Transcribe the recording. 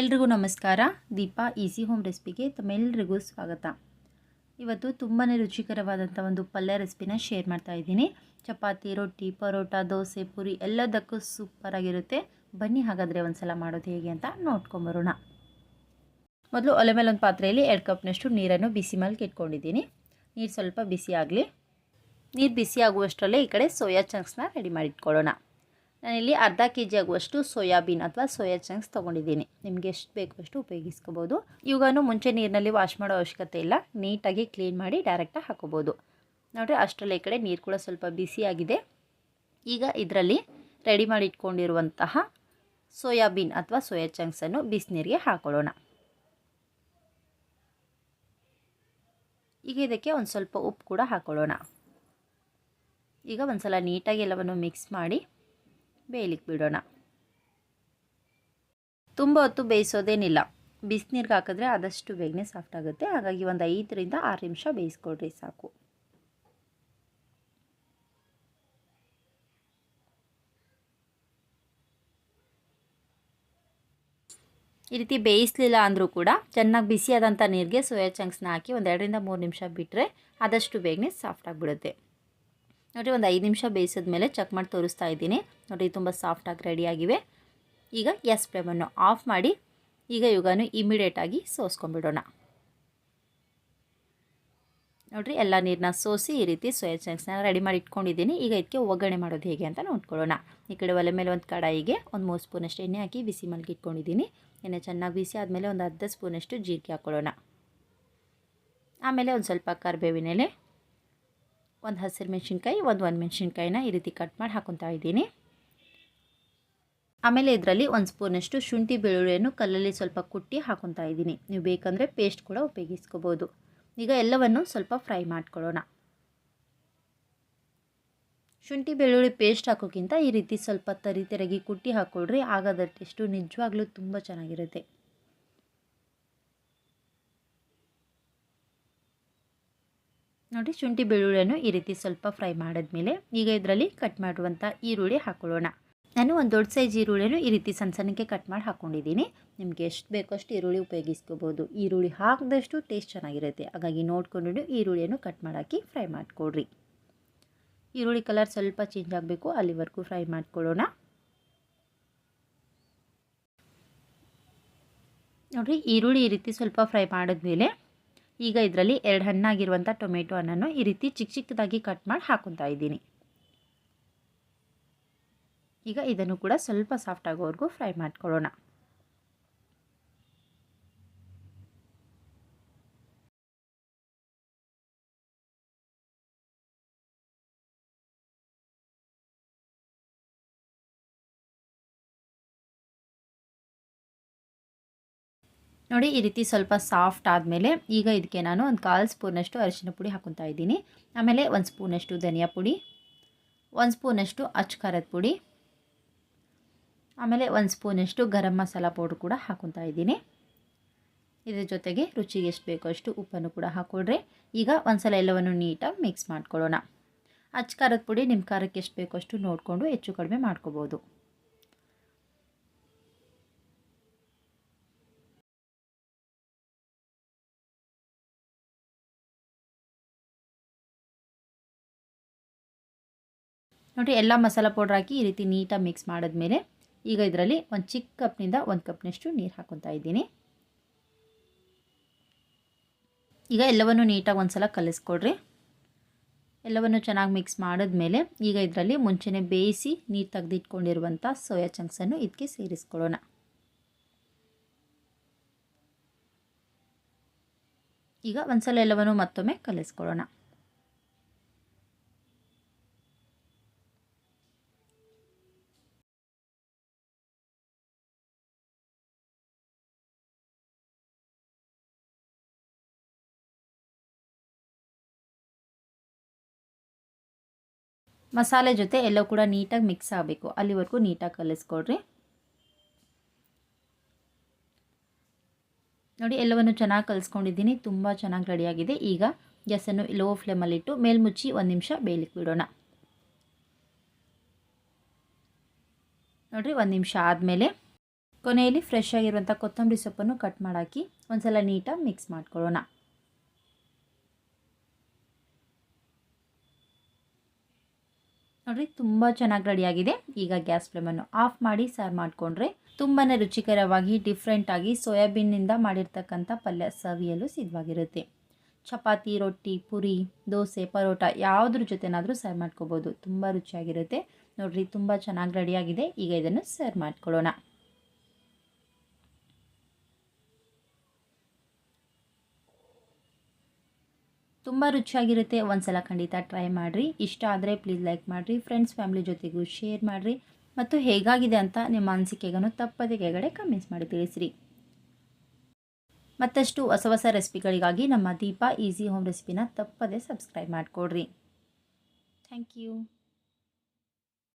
ಎಲ್ರಿಗೂ ನಮಸ್ಕಾರ. Deepa, easy home ರೆಸಿಪಿಗೆ ತಮ್ಮೆಲ್ಲರಿಗೂ ಸ್ವಾಗತ. ಇವತ್ತು ತುಂಬಾ ರುಚಿಕರವಾದಂಥ ಒಂದು ಪಲ್ಯ ರೆಸಿಪಿನ ಶೇರ್ ಮಾಡ್ತಾ ಇದ್ದೀನಿ. ಚಪಾತಿ, ರೊಟ್ಟಿ, ಪರೋಟ, ದೋಸೆ, ಪುರಿ ಎಲ್ಲದಕ್ಕೂ ಸೂಪರಾಗಿರುತ್ತೆ ಬನ್ನಿ ಹಾಗಾದರೆ ಒಂದು ಸಲ ಮಾಡೋದು ಹೇಗೆ ಅಂತ ನೋಡ್ಕೊಂಬರೋಣ ಮೊದಲು ಒಲೆ ಮೇಲೆ ಒಂದು ಪಾತ್ರೆಯಲ್ಲಿ ಎರಡು ಕಪ್ನಷ್ಟು ನೀರನ್ನು ಬಿಸಿ ಮೇಲೆ ಇಟ್ಕೊಂಡಿದ್ದೀನಿ. ನೀರು ಸ್ವಲ್ಪ ಬಿಸಿ ಆಗಲಿ. ನೀರು ಬಿಸಿ ಆಗುವಷ್ಟರಲ್ಲೇ ಈ ಕಡೆ ಸೋಯಾ ಚಂಕ್ಸ್ನ ರೆಡಿ ಮಾಡಿ ಇಟ್ಕೊಳ್ಳೋಣ ನಾನಿಲ್ಲಿ ಅರ್ಧ ಕೆ ಜಿ ಆಗುವಷ್ಟು ಸೋಯಾಬೀನ್ ಅಥವಾ ಸೋಯಾ ಚಂಕ್ಸ್ ತೊಗೊಂಡಿದ್ದೀನಿ. ನಿಮಗೆ ಎಷ್ಟು ಬೇಕು ಅಷ್ಟು ಉಪಯೋಗಿಸ್ಕೋಬೋದು. ಇವುಗಳನ್ನು ಮುಂಚೆ ನೀರಿನಲ್ಲಿ ವಾಶ್ ಮಾಡೋ ಅವಶ್ಯಕತೆ ಇಲ್ಲ. ನೀಟಾಗಿ ಕ್ಲೀನ್ ಮಾಡಿ ಡೈರೆಕ್ಟಾಗಿ ಹಾಕೋಬೋದು. ನೋಡಿರಿ, ಅಷ್ಟರಲ್ಲಿ ಈ ಕಡೆ ನೀರು ಕೂಡ ಸ್ವಲ್ಪ ಬಿಸಿಯಾಗಿದೆ ಈಗ ಇದರಲ್ಲಿ ರೆಡಿ ಮಾಡಿ ಇಟ್ಕೊಂಡಿರುವಂತಹ ಸೋಯಾಬೀನ್ ಅಥವಾ ಸೋಯಾ ಚಂಕ್ಸನ್ನು ಬಿಸಿನೀರಿಗೆ ಹಾಕೊಳ್ಳೋಣ. ಈಗ ಇದಕ್ಕೆ ಒಂದು ಸ್ವಲ್ಪ ಉಪ್ಪು ಕೂಡ ಹಾಕೊಳ್ಳೋಣ. ಈಗ ಒಂದು ಸಲ ನೀಟಾಗಿ ಎಲ್ಲವನ್ನು ಮಿಕ್ಸ್ ಮಾಡಿ ಬೇಯಲಿಕ್ಕೆ ಬಿಡೋಣ. ತುಂಬ ಹೊತ್ತು ಬೇಯಿಸೋದೇನಿಲ್ಲ. ಬಿಸಿನೀರಿಗೆ ಹಾಕಿದ್ರೆ ಆದಷ್ಟು ಬೇಗನೆ ಸಾಫ್ಟ್ ಆಗುತ್ತೆ. ಹಾಗಾಗಿ ಒಂದು ಐದರಿಂದ ಆರು ನಿಮಿಷ ಬೇಯಿಸ್ಕೊಡ್ರಿ ಸಾಕು. ಈ ರೀತಿ ಬೇಯಿಸಲಿಲ್ಲ ಅಂದರೂ ಕೂಡ ಚೆನ್ನಾಗಿ ಬಿಸಿಯಾದಂಥ ನೀರಿಗೆ ಸೋಯಾ ಚಂಕ್ಸ್ನ ಹಾಕಿ ಒಂದು ಎರಡರಿಂದ ಮೂರು ನಿಮಿಷ ಬಿಟ್ಟರೆ ಆದಷ್ಟು ಬೇಗನೆ ಸಾಫ್ಟ್ ಆಗಿಬಿಡುತ್ತೆ ನೋಡಿರಿ ಒಂದು ಐದು ನಿಮಿಷ ಬೇಯಿಸಿದ್ಮೇಲೆ ಚೆಕ್ ಮಾಡಿ ತೋರಿಸ್ತಾ ಇದ್ದೀನಿ. ನೋಡಿ, ತುಂಬ ಸಾಫ್ಟಾಗಿ ರೆಡಿಯಾಗಿವೆ ಈಗ ಗ್ಯಾಸ್ ಫ್ಲೇಮನ್ನು ಆಫ್ ಮಾಡಿ, ಈಗ ಇವಾಗನು ಇಮಿಡಿಯೇಟಾಗಿ ಸೋಸ್ಕೊಂಡ್ಬಿಡೋಣ. ನೋಡಿರಿ, ಎಲ್ಲ ನೀರನ್ನ ಸೋಸಿ ಈ ರೀತಿ ಸೋಯಾ ಚಂಕ್ಸ್ನ ರೆಡಿ ಮಾಡಿ ಇಟ್ಕೊಂಡಿದ್ದೀನಿ. ಈಗ ಇದಕ್ಕೆ ಒಗ್ಗರಣೆ ಮಾಡೋದು ಹೇಗೆ ಅಂತ ನೋಡ್ಕೊಳ್ಳೋಣ. ಈ ಕಡೆ ಒಲೆ ಮೇಲೆ ಒಂದು ಕಡಾಯಿಗೆ ಒಂದು ಮೂರು ಸ್ಪೂನಷ್ಟು ಎಣ್ಣೆ ಹಾಕಿ ಬಿಸಿ ಮಲ್ಗಿ ಇಟ್ಕೊಂಡಿದ್ದೀನಿ. ಎಣ್ಣೆ ಚೆನ್ನಾಗಿ ಬಿಸಿ ಆದಮೇಲೆ ಒಂದು ಅರ್ಧ ಸ್ಪೂನಷ್ಟು ಜೀರಿಗೆ ಹಾಕ್ಕೊಳ್ಳೋಣ. ಆಮೇಲೆ ಒಂದು ಸ್ವಲ್ಪ ಕರಿಬೇವಿನೆಲೆ ಒಂದು ಹಸಿರು ಮೆಣಸಿನ್ಕಾಯಿ, ಒಂದು ಒಂದು ಮೆಣಸಿನ್ಕಾಯಿನ ಈ ರೀತಿ ಕಟ್ ಮಾಡಿ ಹಾಕೊತಾ ಇದ್ದೀನಿ. ಆಮೇಲೆ ಇದರಲ್ಲಿ ಒಂದು ಸ್ಪೂನಷ್ಟು ಶುಂಠಿ ಬೆಳ್ಳುಳ್ಳಿಯನ್ನು ಕಲ್ಲಲ್ಲಿ ಸ್ವಲ್ಪ ಕುಟ್ಟಿ ಹಾಕೊತಾ ಇದ್ದೀನಿ. ನೀವು ಬೇಕಂದರೆ ಪೇಸ್ಟ್ ಕೂಡ ಉಪಯೋಗಿಸ್ಕೋಬೋದು. ಈಗ ಎಲ್ಲವನ್ನು ಸ್ವಲ್ಪ ಫ್ರೈ ಮಾಡ್ಕೊಳ್ಳೋಣ. ಶುಂಠಿ ಬೆಳ್ಳುಳ್ಳಿ ಪೇಸ್ಟ್ ಹಾಕೋಕ್ಕಿಂತ ಈ ರೀತಿ ಸ್ವಲ್ಪ ತರಿ ತೆರಗಿ ಕುಟ್ಟಿ ಹಾಕ್ಕೊಳ್ರಿ ಆಗ ಅದರ ಟೇಸ್ಟು ನಿಜವಾಗ್ಲೂ ತುಂಬ ಚೆನ್ನಾಗಿರುತ್ತೆ. ನೋಡಿ ಶುಂಠಿ ಬೆಳ್ಳುಳ್ಳಿಯನ್ನು ಈ ರೀತಿ ಸ್ವಲ್ಪ ಫ್ರೈ ಮಾಡಿದ್ಮೇಲೆ ಈಗ ಇದರಲ್ಲಿ ಕಟ್ ಮಾಡುವಂಥ ಈರುಳ್ಳಿ ಹಾಕೊಳ್ಳೋಣ. ನಾನು ಒಂದು ದೊಡ್ಡ ಸೈಜ್ ಈರುಳ್ಳಿಯನ್ನು ಈ ರೀತಿ ಸಣ್ಣ ಸಣ್ಣಕ್ಕೆ ಕಟ್ ಮಾಡಿ ಹಾಕ್ಕೊಂಡಿದ್ದೀನಿ ನಿಮಗೆ ಎಷ್ಟು ಬೇಕೋ ಅಷ್ಟು ಈರುಳ್ಳಿ ಉಪಯೋಗಿಸ್ಕೋಬೋದು. ಈರುಳ್ಳಿ ಹಾಕಿದಷ್ಟು ಟೇಸ್ಟ್ ಚೆನ್ನಾಗಿರುತ್ತೆ. ಹಾಗಾಗಿ ನೋಡಿಕೊಂಡು ಈರುಳ್ಳಿಯನ್ನು ಕಟ್ ಮಾಡಾಕಿ ಫ್ರೈ ಮಾಡಿಕೊಡ್ರಿ. ಈರುಳ್ಳಿ ಕಲರ್ ಸ್ವಲ್ಪ ಚೇಂಜ್ ಆಗಬೇಕು. ಅಲ್ಲಿವರೆಗೂ ಫ್ರೈ ಮಾಡ್ಕೊಳ್ಳೋಣ. ನೋಡಿರಿ ಈರುಳ್ಳಿ ಈ ರೀತಿ ಸ್ವಲ್ಪ ಫ್ರೈ ಮಾಡಿದ್ಮೇಲೆ ಈಗ ಇದರಲ್ಲಿ ಎರಡು ಹಣ್ಣಾಗಿರುವಂಥ ಟೊಮೆಟೊ ಹಣ್ಣನ್ನು ಈ ರೀತಿ ಚಿಕ್ಕ ಚಿಕ್ಕದಾಗಿ ಕಟ್ ಮಾಡಿ ಹಾಕೊತಾ ಇದ್ದೀನಿ. ಈಗ ಇದನ್ನು ಕೂಡ ಸ್ವಲ್ಪ ಸಾಫ್ಟ್ ಆಗೋವರೆಗೂ ಫ್ರೈ ಮಾಡ್ಕೊಳ್ಳೋಣ. ನೋಡಿ, ಈ ರೀತಿ ಸ್ವಲ್ಪ ಸಾಫ್ಟ್ ಆದಮೇಲೆ ಈಗ ಇದಕ್ಕೆ ನಾನು ಒಂದು ಕಾಲು ಸ್ಪೂನಷ್ಟು ಅರಿಶಿನ ಪುಡಿ ಹಾಕೊತಾ ಇದ್ದೀನಿ. ಆಮೇಲೆ ಒಂದು ಸ್ಪೂನಷ್ಟು ಧನಿಯಾ ಪುಡಿ, ಒಂದು ಸ್ಪೂನಷ್ಟು ಅಚ್ಚ ಖಾರದ ಪುಡಿ, ಆಮೇಲೆ ಒಂದು ಸ್ಪೂನಷ್ಟು ಗರಂ ಮಸಾಲ ಪೌಡ್ರ್ ಕೂಡ ಹಾಕೊತಾ ಇದ್ದೀನಿ. ಇದ್ರ ಜೊತೆಗೆ ರುಚಿಗೆ ಎಷ್ಟು ಬೇಕೋ ಅಷ್ಟು ಉಪ್ಪನ್ನು ಕೂಡ ಹಾಕ್ಕೊಡ್ರಿ. ಈಗ ಒಂದು ಸಲ ಎಲ್ಲವನ್ನು ನೀಟಾಗಿ ಮಿಕ್ಸ್ ಮಾಡ್ಕೊಳ್ಳೋಣ. ಅಚ್ಚ ಖಾರದ ಪುಡಿ, ನಿಮ್ಮ ಖಾರಕ್ಕೆ ಎಷ್ಟು ಬೇಕೋ ಅಷ್ಟು ನೋಡಿಕೊಂಡು ಹೆಚ್ಚು ಕಡಿಮೆ ಮಾಡ್ಕೋಬೋದು. ನೋಡಿ, ಎಲ್ಲ ಮಸಾಲ ಪೌಡ್ರ್ ಹಾಕಿ ಈ ರೀತಿ ನೀಟಾಗಿ ಮಿಕ್ಸ್ ಮಾಡಿದ್ಮೇಲೆ ಈಗ ಇದರಲ್ಲಿ ಒಂದು ಚಿಕ್ಕ ಕಪ್ನಿಂದ ಒಂದು ಕಪ್ನಷ್ಟು ನೀರು ಹಾಕೊತಾ ಇದ್ದೀನಿ. ಈಗ ಎಲ್ಲವನ್ನು ನೀಟಾಗಿ ಒಂದು ಸಲ ಕಲಿಸ್ಕೊಡ್ರಿ. ಎಲ್ಲವನ್ನು ಚೆನ್ನಾಗಿ ಮಿಕ್ಸ್ ಮಾಡಿದ್ಮೇಲೆ ಈಗ ಇದರಲ್ಲಿ ಮುಂಚೆನೇ ಬೇಯಿಸಿ ನೀರು ತೆಗೆದಿಟ್ಕೊಂಡಿರುವಂಥ ಸೋಯಾ ಚಂಕ್ಸನ್ನು ಇದಕ್ಕೆ ಸೇರಿಸ್ಕೊಳ್ಳೋಣ. ಈಗ ಒಂದ್ಸಲ ಎಲ್ಲವನ್ನು ಮತ್ತೊಮ್ಮೆ ಕಲಿಸ್ಕೊಳ್ಳೋಣ. ಮಸಾಲೆ ಜೊತೆ ಎಲ್ಲ ಕೂಡ ನೀಟಾಗಿ ಮಿಕ್ಸ್ ಆಗಬೇಕು. ಅಲ್ಲಿವರೆಗೂ ನೀಟಾಗಿ ಕಲಿಸ್ಕೊಡ್ರಿ. ನೋಡಿ, ಎಲ್ಲವನ್ನು ಚೆನ್ನಾಗಿ ಕಲಿಸ್ಕೊಂಡಿದ್ದೀನಿ. ತುಂಬ ಚೆನ್ನಾಗಿ ರೆಡಿಯಾಗಿದೆ. ಈಗ ಗ್ಯಾಸನ್ನು ಲೋ ಫ್ಲೇಮಲ್ಲಿಟ್ಟು ಮೇಲ್ಮುಚ್ಚಿ ಒಂದು ನಿಮಿಷ ಬೇಯಲಿಕ್ಕೆ ಬಿಡೋಣ. ನೋಡಿರಿ, ಒಂದು ನಿಮಿಷ ಆದಮೇಲೆ ಕೊನೆಯಲ್ಲಿ ಫ್ರೆಶ್ ಆಗಿರುವಂಥ ಕೊತ್ತಂಬರಿ ಸೊಪ್ಪನ್ನು ಕಟ್ ಮಾಡಾಕಿ ಒಂದು ಸಲ ನೀಟಾಗಿ ಮಿಕ್ಸ್ ಮಾಡ್ಕೊಳ್ಳೋಣ. ನೋಡಿರಿ, ತುಂಬ ಚೆನ್ನಾಗಿ ರೆಡಿಯಾಗಿದೆ ಈಗ ಗ್ಯಾಸ್ ಫ್ಲೇಮನ್ನು ಆಫ್ ಮಾಡಿ ಸರ್ವ್ ಮಾಡಿಕೊಂಡ್ರೆ ತುಂಬಾ ರುಚಿಕರವಾಗಿ ಡಿಫ್ರೆಂಟಾಗಿ ಸೋಯಾಬೀನ್ನಿಂದ ಮಾಡಿರ್ತಕ್ಕಂಥ ಪಲ್ಯ ಸವಿಯಲು ಸಿದ್ಧವಾಗಿರುತ್ತೆ. ಚಪಾತಿ, ರೊಟ್ಟಿ, ಪುರಿ, ದೋಸೆ, ಪರೋಟ ಯಾವುದ್ರ ಜೊತೆನಾದರೂ ಸರ್ವ್ ಮಾಡ್ಕೋಬೋದು. ತುಂಬ ರುಚಿಯಾಗಿರುತ್ತೆ. ನೋಡ್ರಿ, ತುಂಬ ಚೆನ್ನಾಗಿ ರೆಡಿಯಾಗಿದೆ ಈಗ ಇದನ್ನು ಸರ್ವ್ ಮಾಡ್ಕೊಳ್ಳೋಣ. ತುಂಬ ರುಚಿಯಾಗಿರುತ್ತೆ. ಒಂದ್ಸಲ ಖಂಡಿತ ಟ್ರೈ ಮಾಡಿರಿ. ಇಷ್ಟ ಆದರೆ ಪ್ಲೀಸ್ ಲೈಕ್ ಮಾಡಿರಿ. ಫ್ರೆಂಡ್ಸ್ ಫ್ಯಾಮಿಲಿ ಜೊತೆಗೂ ಶೇರ್ ಮಾಡಿರಿ. ಮತ್ತು ಹೇಗಾಗಿದೆ ಅಂತ ನಿಮ್ಮ ಅನಿಸಿಕೆಗೂ ತಪ್ಪದೆ ಕೆಳಗಡೆ ಕಮೆಂಟ್ಸ್ ಮಾಡಿ ತಿಳಿಸಿರಿ. ಮತ್ತಷ್ಟು ಹೊಸ ಹೊಸ ರೆಸಿಪಿಗಳಿಗಾಗಿ ನಮ್ಮ ದೀಪಾ ಈಸಿ ಹೋಮ್ ರೆಸಿಪಿನ ತಪ್ಪದೆ ಸಬ್ಸ್ಕ್ರೈಬ್ ಮಾಡಿಕೊಡ್ರಿ. Thank you